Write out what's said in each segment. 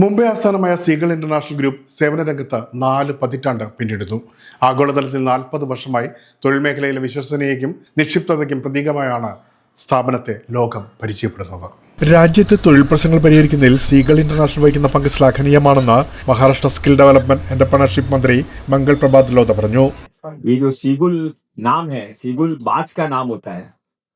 മുംബൈ ആസ്ഥാനമായ seagull international group സേവന രംഗത്ത് നാല് പതിറ്റാണ്ട് പിന്നിടുന്നു. ആഗോളതലത്തിൽ നാൽപ്പത് വർഷമായി തൊഴിൽ മേഖലയിലെ വിശ്വസനീയയ്ക്കും നിക്ഷിപ്തതയ്ക്കും പ്രതീകമായാണ് സ്ഥാപനത്തെ ലോകം പരിചയപ്പെടുന്നത്. രാജ്യത്തെ തൊഴിൽ പ്രശ്നങ്ങൾ പരിഹരിക്കുന്നതിൽ സീഗൾ ഇന്റർനാഷണൽ വഹിക്കുന്ന പങ്ക് ശ്ലാഘനീയമാണെന്ന് മഹാരാഷ്ട്ര സ്കിൽ ഡെവലപ്മെന്റ് എന്റർപ്രണർഷിപ്പ് മന്ത്രി മംഗൾ പ്രഭാത് ലോത പറഞ്ഞു. സീഗുൽ നാം ഹൈ സീഗുൽ ബാച്ച് കാ നാം ഹോത്താ ഹൈ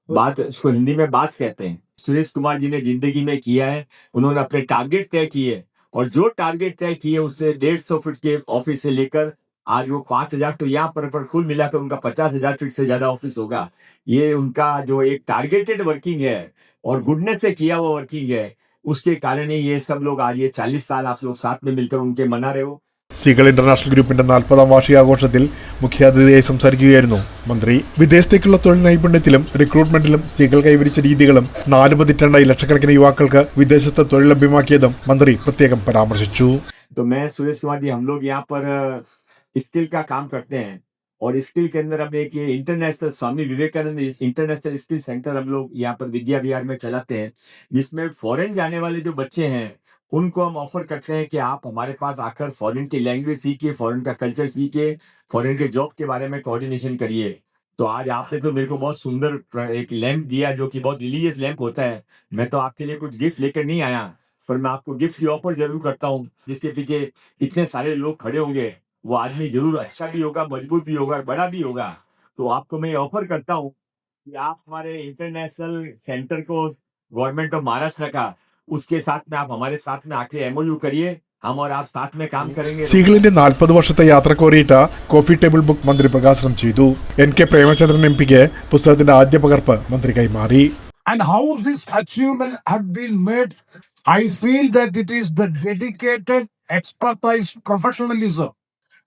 ബാച്ച് ഹിന്ദി മേ ബാച്ച് കഹത്തെ ഹൈ सुरेश कुमार जी ने ज़िंदगी में किया है उन्होंने अपने टारगेट तय किए और जो टारगेट तय किए उससे डेढ़ सौ फीट के ऑफ़िस से लेकर आज वो पाँच हज़ार तो यहाँ पर, पर कुल मिलाकर उनका पचास हज़ार फीट से ज़्यादा ऑफ़िस होगा। ये उनका जो एक टारगेटेड वर्किंग है और गुडनेस से किया हुआ वर्किंग है उसके कारण ही ये सब लोग आज ये चालीस साल आप लोग साथ में मिलकर उनके मना रहे हो। സീഗൾ ഇന്റർനാഷണൽ ഗ്രൂപ്പിന്റെ നാൽപ്പതാം വാർഷികാഘോഷത്തിൽ മുഖ്യാതിഥിയായി സംസാരിക്കുകയായിരുന്നു മന്ത്രി വിദേശത്തേക്കുള്ള തൊഴിൽ നൈപുണ്യത്തിലും റിക്രൂട്ട്മെന്റിലും സീഗൾ കൈവരിച്ച രീതികളും നാല് പതിറ്റാണ്ടായി ലക്ഷക്കണക്കിന് യുവാക്കൾക്ക് വിദേശത്ത് തൊഴിൽ ലഭ്യമാക്കിയതും മന്ത്രി പ്രത്യേകം പരാമർശിച്ചു तो मैं सुरेश कुमार जी हम लोग यहाँ पर स्किल का काम करते हैं और स्किल के अंदर हम एक ये international Swami Vivekananda international skill centre हम लोग यहाँ पर विद्या विहार में चलाते हैं जिसमें फॉरेन जाने वाले जो बच्चे हैं उनको हम ऑफ़र करते हैं कि आप हमारे पास आकर फॉरेन की लैंग्वेज सीखिए फॉरेन का कल्चर सीखिए फॉरेन के जॉब के बारे में कोऑर्डिनेशन करिए। तो आज आपने तो मेरे को बहुत सुंदर एक लैंप दिया जो कि बहुत रिलीजियस लैंप होता है। मैं तो आपके लिए कुछ गिफ्ट लेकर नहीं आया, पर मैं आपको गिफ्ट की ऑफ़र ज़रूर करता हूँ, जिसके पीछे इतने सारे लोग खड़े होंगे। वो आदमी ज़रूर अच्छा भी होगा, मज़बूत भी होगा, बड़ा भी होगा। तो आपको मैं ऑफ़र करता हूँ कि आप हमारे इंटरनेशनल सेंटर को गवर्नमेंट ऑफ़ महाराष्ट्र का उसके साथ में आप हमारे साथ में आके एमओयू करिए हम और आप साथ में काम करेंगे സീഗിളിന്റെ നാൽപ്പത് വർഷത്തെ യാത്ര കോറിയിട്ട കോഫി ടേബിൾ ബുക്ക് മന്ത്രി പ്രകാശനം ചെയ്തു എൻ കെ പ്രേമചന്ദ്രൻ എം പിക്ക് പുസ്തകത്തിന്റെ ആദ്യ പകർപ്പ് മന്ത്രി കൈമാറി and how this achievement have been made, I feel that it is the dedicated, expertise, professionalism.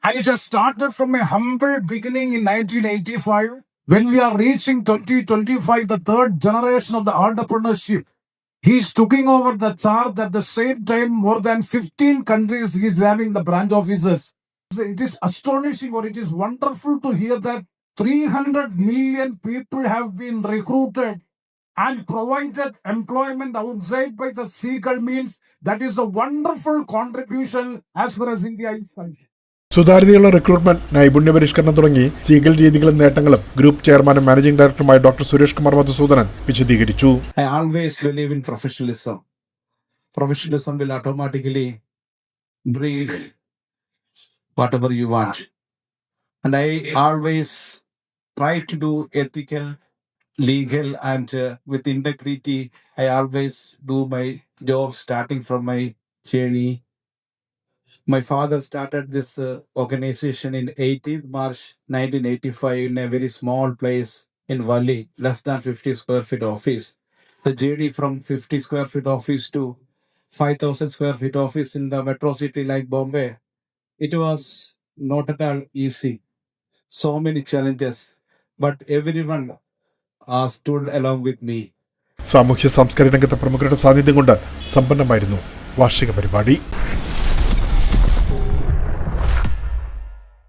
And it has started from a humble beginning in 1985 when we are reaching 2025, the third generation of the entrepreneurship. He's taking over the charge at the same time, more than 15 countries he's having the branch offices. It is astonishing or it is wonderful to hear that 300 million people have been recruited and provided employment outside by the seagull means that is a wonderful contribution as far as India is concerned. സുതാര്യതയുള്ള recruitment നൈപുണ്യ പരിഷ്കരണം തുടങ്ങി സീഗൽ രീതികളും നേട്ടങ്ങളും group ചെയർമാനും managing ഡയറക്ടറുമായ doctor Suresh Kumar Madhusoodanan വിശദീകരിച്ചു. I always believe in professionalism professionalism will automatically breed what you want and I always try to do ethical legal and with integrity I always do my job starting from my journey My father started this uh, organization in 18th March 1985 in a very small place in Valley, less than 50 square feet office the journey from 50 square feet office to 5000 square feet office in the metro city like Bombay, it was not at all easy. So many challenges, but everyone uh, stood along with me. സാമൂഹ്യ സാംസ്കാരിക രംഗത്തെ പ്രമുഖരുടെ സാന്നിധ്യം കൊണ്ട് സമ്പന്നമായിരുന്നു വാർഷിക പരിപാടി